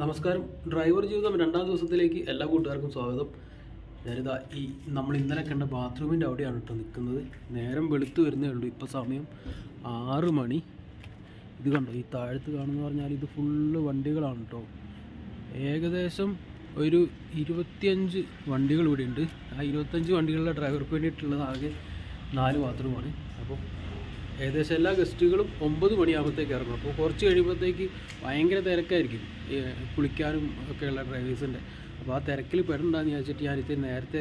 നമസ്കാരം. ഡ്രൈവർ ജീവിതം രണ്ടാം ദിവസത്തിലേക്ക് എല്ലാ കൂട്ടുകാർക്കും സ്വാഗതം. ഞാനിതാ ഈ നമ്മൾ ഇന്നലെ കണ്ട ബാത്റൂമിന്റെ അവിടെയാണ് കേട്ടോ നിൽക്കുന്നത്. നേരം വെളുത്ത് വരുന്നേ ഉള്ളൂ. ഇപ്പോൾ സമയം ആറ് മണി. ഇത് കണ്ടോ? ഈ താഴത്ത് കാണുന്ന പറഞ്ഞാൽ ഇത് ഫുള്ള് വണ്ടികളാണ് കേട്ടോ. ഏകദേശം ഒരു ഇരുപത്തിയഞ്ച് വണ്ടികൾ ഇവിടെ ഉണ്ട് ആ ഇരുപത്തഞ്ച് വണ്ടികളുടെ ഡ്രൈവർക്ക് വേണ്ടിയിട്ടുള്ളത് ആകെ നാല് ബാത്റൂമാണ്. അപ്പോൾ ഏകദേശം എല്ലാ ഗസ്റ്റുകളും ഒമ്പത് മണിയാകുമ്പോഴത്തേക്ക് ഇറങ്ങും. അപ്പോൾ കുറച്ച് കഴിയുമ്പോഴത്തേക്ക് ഭയങ്കര തിരക്കായിരിക്കും കുളിക്കാനും ഒക്കെയുള്ള ഡ്രൈവേഴ്സിന്റെ. അപ്പോൾ ആ തിരക്കിൽ പെടണ്ടെന്ന് വിചാരിച്ചിട്ട് ഞാൻ ഇത്തിരി നേരത്തെ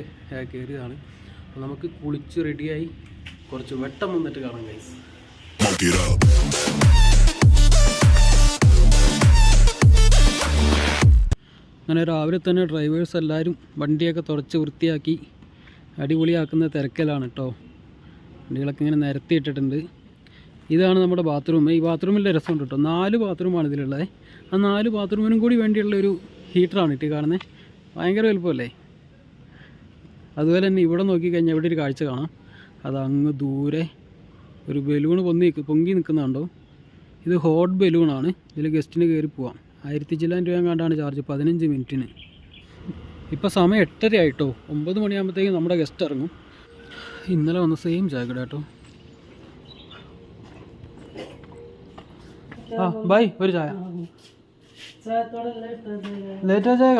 കയറിയതാണ്. അപ്പോൾ നമുക്ക് കുളിച്ച് റെഡിയായി കുറച്ച് വെട്ടം വന്നിട്ട് കാണാം ഗൈസ് അങ്ങനെ രാവിലെ തന്നെ ഡ്രൈവേഴ്സ് എല്ലാവരും വണ്ടിയൊക്കെ തുടച്ച് വൃത്തിയാക്കി അടിപൊളിയാക്കുന്ന തിരക്കലാണ് കേട്ടോ. വണ്ടികളൊക്കെ ഇങ്ങനെ നിരത്തി ഇട്ടിട്ടുണ്ട് ഇതാണ് നമ്മുടെ ബാത്റൂം ഈ ബാത്റൂമിന്റെ രസമുണ്ട് കേട്ടോ. നാല് ബാത്റൂമാണ് ഇതിലുള്ളത്. ആ നാല് ബാത്റൂമിനും കൂടി വേണ്ടിയുള്ള ഒരു ഹീറ്ററാണ് ഇട്ടി കാണുന്നത് ഭയങ്കര വലുപ്പമല്ലേ? അതുപോലെ തന്നെ ഇവിടെ നോക്കിക്കഴിഞ്ഞാൽ ഇവിടെ ഒരു കാഴ്ച കാണാം. അത് അങ്ങ് ദൂരെ ഒരു ബലൂൺ പൊന്നി പൊങ്ങി നിൽക്കുന്നുണ്ടോ ഇത് ഹോട്ട് ബലൂണാണ് ഇതിൽ ഗസ്റ്റിന് കയറി പോവാം. ആയിരത്തി ചില്ലാൻ രൂപ കണ്ടാണ് ചാർജ് പതിനഞ്ച് മിനിറ്റിന്. ഇപ്പോൾ സമയം എട്ടര ആയിട്ടോ ഒമ്പത് മണിയാകുമ്പോഴത്തേക്കും നമ്മുടെ ഗസ്റ്റ് ഇറങ്ങും. ഇന്നലെ വന്ന സെയിം ചായക്കട കേട്ടോ. ആ ബൈ ഒരു ചായ. ലേറ്റ് ആ ചായ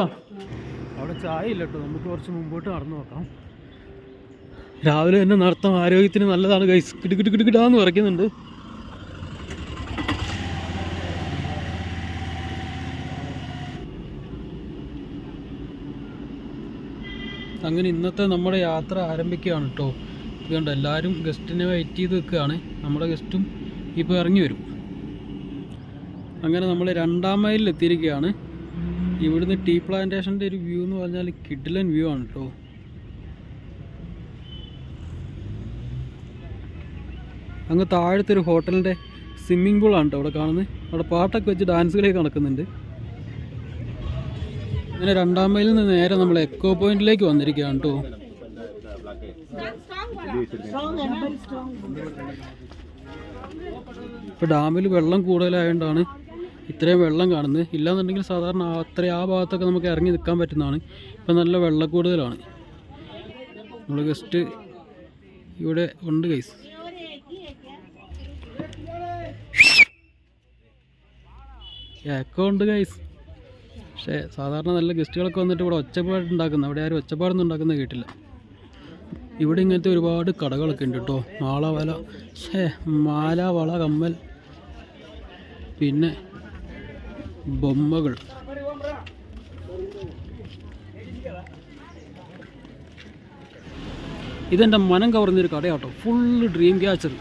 അവിടെ ചായ ഇല്ല കേട്ടോ നമുക്ക് കുറച്ച് മുമ്പോട്ട് നടന്നു നോക്കാം. രാവിലെ തന്നെ നടത്തം ആരോഗ്യത്തിന് നല്ലതാണ് കൈസ് കിടുകിട്ട് കിടുകിടാന്ന് പറയുന്നുണ്ട് അങ്ങനെ ഇന്നത്തെ നമ്മുടെ യാത്ര ആരംഭിക്കുകയാണ് കേട്ടോ ഇതുകൊണ്ട് എല്ലാവരും ഗസ്റ്റിനെ വെയിറ്റ് ചെയ്ത് നിൽക്കുകയാണ്. നമ്മുടെ ഗസ്റ്റും ഇപ്പോൾ ഇറങ്ങി വരും. അങ്ങനെ നമ്മൾ രണ്ടാം മൈലിൽ എത്തിയിരിക്കുകയാണ്. ഇവിടുന്ന് ടീ പ്ലാന്റേഷന്റെ ഒരു വ്യൂ എന്ന് പറഞ്ഞാൽ കിഡിലൻ വ്യൂ ആണ് കേട്ടോ അങ്ങ് താഴത്തെ ഒരു ഹോട്ടലിന്റെ സ്വിമ്മിംഗ് പൂളാണ് കേട്ടോ അവിടെ കാണുന്നത്. അവിടെ പാട്ടൊക്കെ വെച്ച് ഡാൻസ് കളിയൊക്കെ നടക്കുന്നുണ്ട്. അങ്ങനെ രണ്ടാം മൈലിൽ നിന്ന് നേരെ നമ്മൾ എക്കോ പോയിന്റിലേക്ക് വന്നിരിക്കുകയാണ് കേട്ടോ ഇപ്പം ഡാമിൽ വെള്ളം കൂടുതലായതുകൊണ്ടാണ് ഇത്രയും വെള്ളം കാണുന്നത്. ഇല്ലാന്നുണ്ടെങ്കിൽ സാധാരണ അത്ര ആ ഭാഗത്തൊക്കെ നമുക്ക് ഇറങ്ങി നിൽക്കാൻ പറ്റുന്നതാണ്. ഇപ്പം നല്ല വെള്ളം കൂടുതലാണ് നമ്മൾ ജസ്റ്റ് ഇവിടെ ഉണ്ട് കൈസ് എക്കോ ഉണ്ട് കൈസ് പക്ഷേ സാധാരണ നല്ല ഗസ്റ്റുകളൊക്കെ വന്നിട്ട് ഇവിടെ ഒച്ചപ്പാട് ഉണ്ടാക്കുന്ന അവിടെ ആരും ഒച്ചപ്പാടൊന്നും ഉണ്ടാക്കുന്നത് കേട്ടില്ല. ഇവിടെ ഇങ്ങനത്തെ ഒരുപാട് കടകളൊക്കെ ഉണ്ട് കേട്ടോ. മാള വല. ഷേ മാല വള കമ്മൽ. പിന്നെ ബൊമ്മകൾ. ഇതെന്റെ മനം കവർന്നൊരു കടയാട്ടോ. ഫുള്ള് ഡ്രീം ക്യാച്ചർ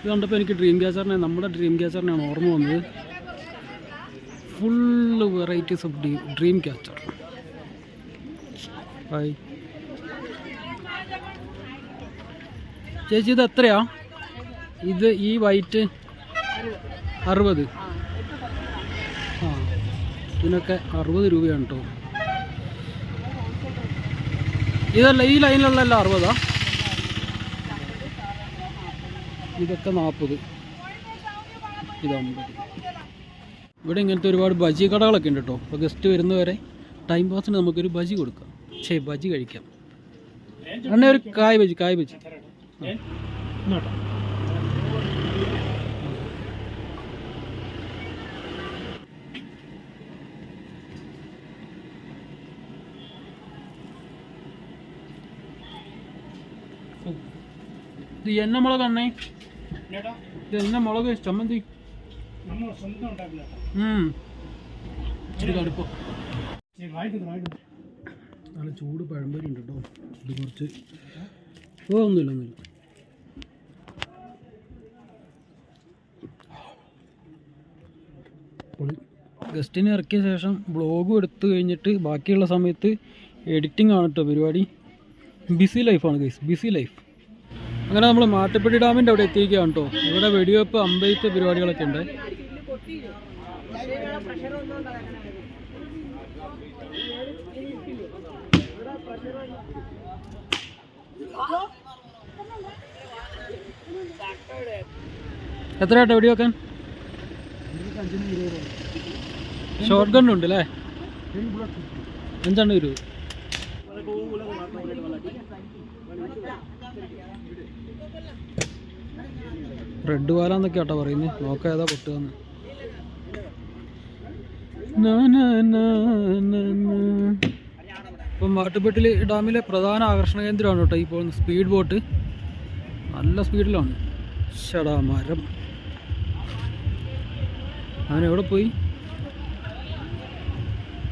ഇത് കണ്ടപ്പോൾ എനിക്ക് ഡ്രീം ക്യാച്ചറിനെ നമ്മുടെ ഡ്രീം ക്യാച്ചറിനെയാണ് ഓർമ്മ വന്നത്. Full varieties of dream catcher hi ചേച്ചി ഇത് എത്രയാ? ഇത് ഈ വൈറ്റ് അറുപത്. ഇതിനൊക്കെ അറുപത് രൂപയാണ് കേട്ടോ ഇതല്ല ഈ ലൈനിലുള്ള എല്ലാം അറുപതാ? ഇതൊക്കെ നാൽപ്പത് ഇത് അമ്പത് ഇവിടെ ഇങ്ങനത്തെ ഒരുപാട് ബജി കടകളൊക്കെ ഉണ്ട് കേട്ടോ അപ്പോൾ ഗസ്റ്റ് വരുന്നവരെ ടൈം പാസിന് നമുക്കൊരു ബജി കൊടുക്കാം. ഛേ ബജി കഴിക്കാം. അണ്ണ ഒരു കായ് ബജി കായ് ബജി. ആ. ഇത് എന്ന മുളക് അണ്ണേ. ഇത് എന്ന മുളക് ചമ്മന്തി. കടുപ്പം. നല്ല ചൂട് പഴംപൊരി ഉണ്ട് കേട്ടോ. ഇത് കുറച്ച് ഓ ഒന്നുമില്ല ഒന്നുമില്ല. ഗസ്റ്റിനെ ഇറക്കിയ ശേഷം ബ്ലോഗും എടുത്തു കഴിഞ്ഞിട്ട് ബാക്കിയുള്ള സമയത്ത് എഡിറ്റിംഗ് ആണ് കേട്ടോ പരിപാടി. ബിസി ലൈഫാണ് ഗൈസ് ബിസി ലൈഫ്. അങ്ങനെ നമ്മൾ മാട്ടുപ്പെട്ടി ഡാമിന്റെ അവിടെ എത്തിയിരിക്കുകയാണ് കേട്ടോ. ഇവിടെ വെടിവെപ്പ് അമ്പയത്തെ പരിപാടികളൊക്കെ ഉണ്ട്. എത്ര ഏട്ടാ വെടി വെക്കാൻ ഷോർട്ട് ഗൺ ഉണ്ട് അല്ലേ അഞ്ചെണ്ണം ഇരുപത്. റെഡ് വാല എന്നൊക്കെ ആട്ടോ പറയുന്നത് നോക്ക ഏതാ പൊട്ടുകന്ന് ഇപ്പം വാട്ടുപെട്ടിൽ ഡാമിലെ പ്രധാന ആകർഷണ കേന്ദ്രമാണ് കേട്ടോ ഈ പോകുന്ന സ്പീഡ് ബോട്ട് നല്ല സ്പീഡിലാണ് ഷടാ മരം. എവിടെ പോയി?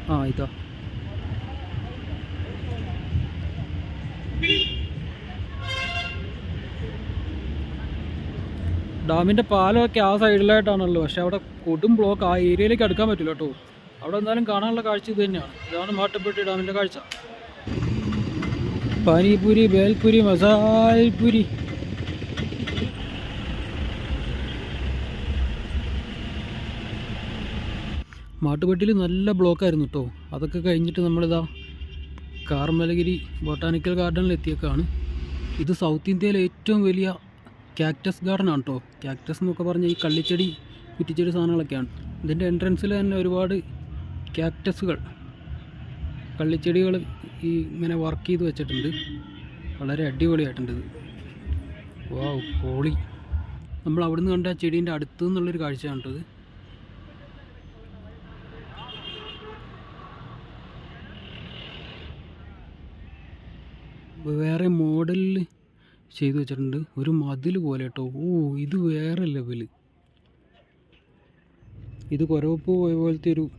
ആ ഇതാ. ഡാമിന്റെ പാലമൊക്കെ ആ സൈഡിലായിട്ടാണല്ലോ പക്ഷെ അവിടെ കൊടും ബ്ലോക്ക് ആ ഏരിയയിലേക്ക് അടുക്കാൻ പറ്റില്ല കേട്ടോ. അവിടെ എന്തായാലും കാണാനുള്ള കാഴ്ച ഇത് തന്നെയാണ്. ഇതാണ് മാട്ടുപ്പെട്ടി ഡാമിന്റെ കാഴ്ച. പാനിപൂരി ബേൽപുരി മസാൽപൂരി. മാട്ടുപെട്ടിയിൽ നല്ല ബ്ലോക്കായിരുന്നു കേട്ടോ. അതൊക്കെ കഴിഞ്ഞിട്ട് നമ്മളിതാ കാർമലഗിരി ബൊട്ടാനിക്കൽ ഗാർഡനിൽ എത്തിയേക്കാണ് ഇത് സൗത്ത് ഇന്ത്യയിലെ ഏറ്റവും വലിയ ക്യാക്ടസ് ഗാർഡൻ ആണ് കേട്ടോ ക്യാക്ടസ് എന്നൊക്കെ പറഞ്ഞാൽ ഈ കള്ളിച്ചെടി കുറ്റിച്ചെടി സാധനങ്ങളൊക്കെയാണ്. ഇതിന്റെ എൻട്രൻസിൽ തന്നെ ഒരുപാട് ക്യാക്ടസുകൾ കള്ളിച്ചെടികൾ ഈ ഇങ്ങനെ വർക്ക് ചെയ്ത് വെച്ചിട്ടുണ്ട്. വളരെ അടിപൊളിയായിട്ടുണ്ട് ഇത്. വാവ് ഹോളി നമ്മൾ അവിടുന്ന് കണ്ട ചെടീന്റെ അടുത്ത് നിന്നുള്ളൊരു കാഴ്ചയാണ് കേട്ടത് വേറെ മോഡലിൽ ചെയ്തു വെച്ചിട്ടുണ്ട്. ഒരു മതിൽ പോലെ കേട്ടോ. ഓ ഇത് വേറെ ലെവൽ ഇത് കുരവപ്പ് പോയ പോലത്തെ ഒരു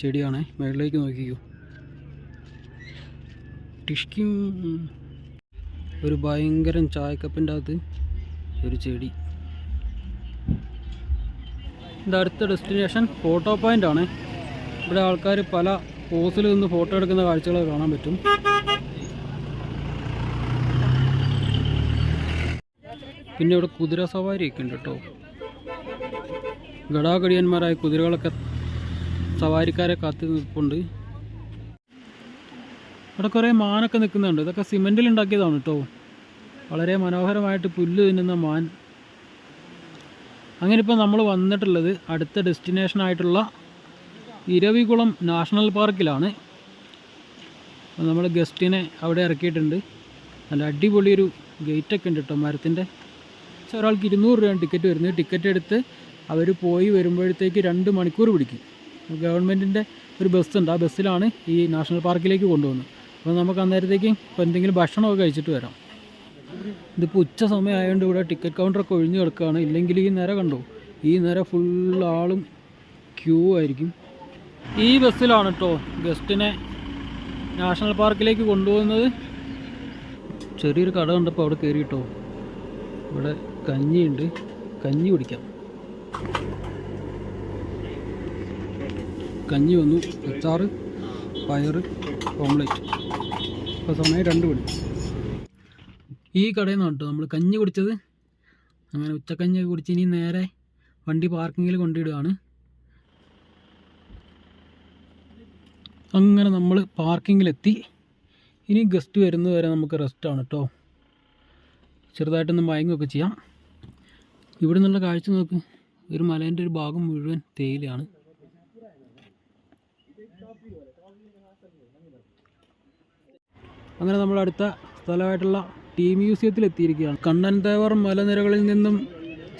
ചെടിയാണേ. മേളിലേക്ക് നോക്കിക്കോ. ടിഷ്കിം ഒരു ഭയങ്കരം ചായക്കപ്പിന്റെ അകത്ത് ഒരു ചെടി. ഇത് അടുത്ത ഡെസ്റ്റിനേഷൻ ഫോട്ടോ പോയിന്റ് ആണ്. ഇവിടെ ആൾക്കാർ പല പോസിൽ നിന്ന് ഫോട്ടോ എടുക്കുന്ന കാഴ്ചകൾ കാണാൻ പറ്റും. പിന്നെ ഇവിടെ കുതിര സവാരിയൊക്കെ ഉണ്ട് കേട്ടോ. ഗടാഗടിയന്മാരായ കുതിരകളൊക്കെ സവാരിക്കാരെ കാത്തു നിൽപ്പുണ്ട്. ഇവിടെ കുറേ മാനൊക്കെ നിൽക്കുന്നുണ്ട്. ഇതൊക്കെ സിമെന്റിൽ ഉണ്ടാക്കിയതാണ് കേട്ടോ. വളരെ മനോഹരമായിട്ട് പുല്ല് തിന്നുന്ന മാൻ. അങ്ങനെ ഇപ്പോൾ നമ്മൾ വന്നിട്ടുള്ളത് അടുത്ത ഡെസ്റ്റിനേഷൻ ആയിട്ടുള്ള ഇരവികുളം നാഷണൽ പാർക്കിലാണ്. നമ്മൾ ഗസ്റ്റിനെ അവിടെ ഇറക്കിയിട്ടുണ്ട്. നല്ല അടിപൊളിയൊരു ഗേറ്റൊക്കെ ഉണ്ട് കേട്ടോ മരത്തിന്റെ. ഒരാൾക്ക് ഇരുന്നൂറ് രൂപയാണ് ടിക്കറ്റ് വരുന്നത്. ടിക്കറ്റ് എടുത്ത് അവർ പോയി വരുമ്പോഴത്തേക്ക് രണ്ട് മണിക്കൂർ പിടിക്കും. ഗവൺമെന്റിന്റെ ഒരു ബസ് ഉണ്ട്. ആ ബസ്സിലാണ് ഈ നാഷണൽ പാർക്കിലേക്ക് കൊണ്ടുപോകുന്നത്. അപ്പോൾ നമുക്ക് അന്നേരത്തേക്ക് എന്തെങ്കിലും ഭക്ഷണമൊക്കെ കഴിച്ചിട്ട് വരാം. ഇതിപ്പോൾ ഉച്ച സമയമായതുകൊണ്ട് ഇവിടെ ടിക്കറ്റ് കൗണ്ടറൊക്കെ ഒഴിഞ്ഞു കിടക്കുകയാണ്. ഇല്ലെങ്കിൽ ഈ നേരം കണ്ടോ? ഈ നേരം ഫുൾ ആളും ക്യൂ ആയിരിക്കും. ഈ ബസ്സിലാണ് കേട്ടോ ഗസ്റ്റിനെ നാഷണൽ പാർക്കിലേക്ക് കൊണ്ടുപോകുന്നത്. ചെറിയൊരു കട കണ്ടപ്പോൾ അവിടെ കയറി കേട്ടോ ഇവിടെ കഞ്ഞിയുണ്ട്. കഞ്ഞി കുടിക്കാം. കഞ്ഞി വന്നു. അച്ചാറ് പയറ് ഓംലെറ്റ്. ഇപ്പോൾ സമയം രണ്ട് മണി. ഈ കടയിൽ കേട്ടോ നമ്മൾ കഞ്ഞി കുടിച്ചത്. അങ്ങനെ ഉച്ചക്കഞ്ഞി കുടിച്ച് ഇനി നേരെ വണ്ടി പാർക്കിങ്ങിൽ കൊണ്ടിടുകയാണ് അങ്ങനെ നമ്മൾ പാർക്കിങ്ങിലെത്തി ഇനി ഗസ്റ്റ് വരുന്നത് വരെ നമുക്ക് റെസ്റ്റാണ് കേട്ടോ. ചെറുതായിട്ടൊന്ന് മയങ്ങുകയൊക്കെ ചെയ്യാം. ഇവിടെ നിന്നുള്ള കാഴ്ച നോക്ക്. ഒരു മലേന്റെ ഒരു ഭാഗം മുഴുവൻ തേയിലയാണ്. അങ്ങനെ നമ്മൾ അടുത്ത സ്ഥലമായിട്ടുള്ള ടീ മ്യൂസിയത്തിൽ എത്തിയിരിക്കുകയാണ്. കണ്ണൻ തേവർ മലനിരകളിൽ നിന്നും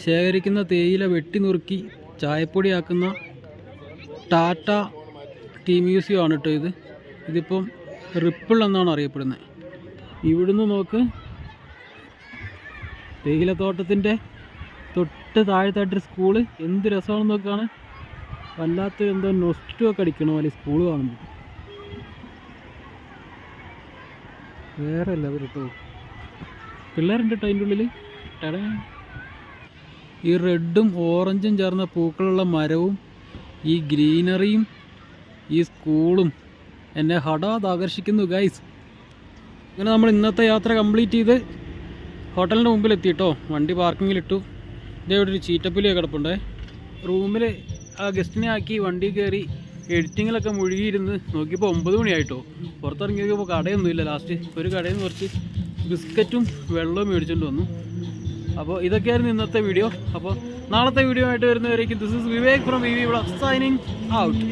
ശേഖരിക്കുന്ന തേയില വെട്ടി നുറുക്കി ചായപ്പൊടിയാക്കുന്ന ടാറ്റ ടീ മ്യൂസിയം ആണ് കേട്ടോ ഇത്. ഇതിപ്പം റിപ്പിൾ എന്നാണ് അറിയപ്പെടുന്നത്. ഇവിടുന്ന് നോക്ക്. തേയിലത്തോട്ടത്തിന്റെ തൊട്ട് താഴത്തായിട്ടൊരു സ്കൂൾ. എന്ത് രസമാണെന്ന് നോക്കാണ്. വല്ലാത്ത എന്തോ നൊസ്റ്റൊക്കെ അടിക്കണ പോലെ സ്കൂൾ കാണുമ്പോൾ വേറെ അല്ല കേട്ടോ പിള്ളേരുണ്ട് കേട്ടോ അതിന്റെ ഉള്ളിൽ ടട. ഈ റെഡും ഓറഞ്ചും ചേർന്ന പൂക്കളുള്ള മരവും ഈ ഗ്രീനറിയും ഈ സ്കൂളും എന്നെ ഹടാത് ആകർഷിക്കുന്നു ഗൈസ്. അങ്ങനെ നമ്മൾ ഇന്നത്തെ യാത്ര കംപ്ലീറ്റ് ചെയ്ത് ഹോട്ടലിന്റെ മുമ്പിൽ എത്തിയിട്ടോ വണ്ടി പാർക്കിങ്ങിലിട്ടു. ഇതേ ഇവിടെ ഒരു ചീറ്റപ്പുലിയെ കിടപ്പുണ്ടേ. റൂമിൽ ആ ഗസ്റ്റിനെ ആക്കി വണ്ടി കയറി എഡിറ്റിങ്ങിലൊക്കെ മുഴുകിയിരുന്ന് നോക്കിയപ്പോൾ ഒമ്പത് മണിയായിട്ടോ. പുറത്തിറങ്ങിയപ്പോൾ കടയൊന്നുമില്ല ലാസ്റ്റ് ഒരു കടയിൽ നിന്ന് കുറച്ച് ബിസ്ക്കറ്റും വെള്ളവും മേടിച്ചുകൊണ്ട് വന്നു. അപ്പോൾ ഇതൊക്കെയായിരുന്നു ഇന്നത്തെ വീഡിയോ അപ്പോൾ നാളത്തെ വീഡിയോ ആയിട്ട് വരുന്നവരേക്കും this is Vivek from we we signing out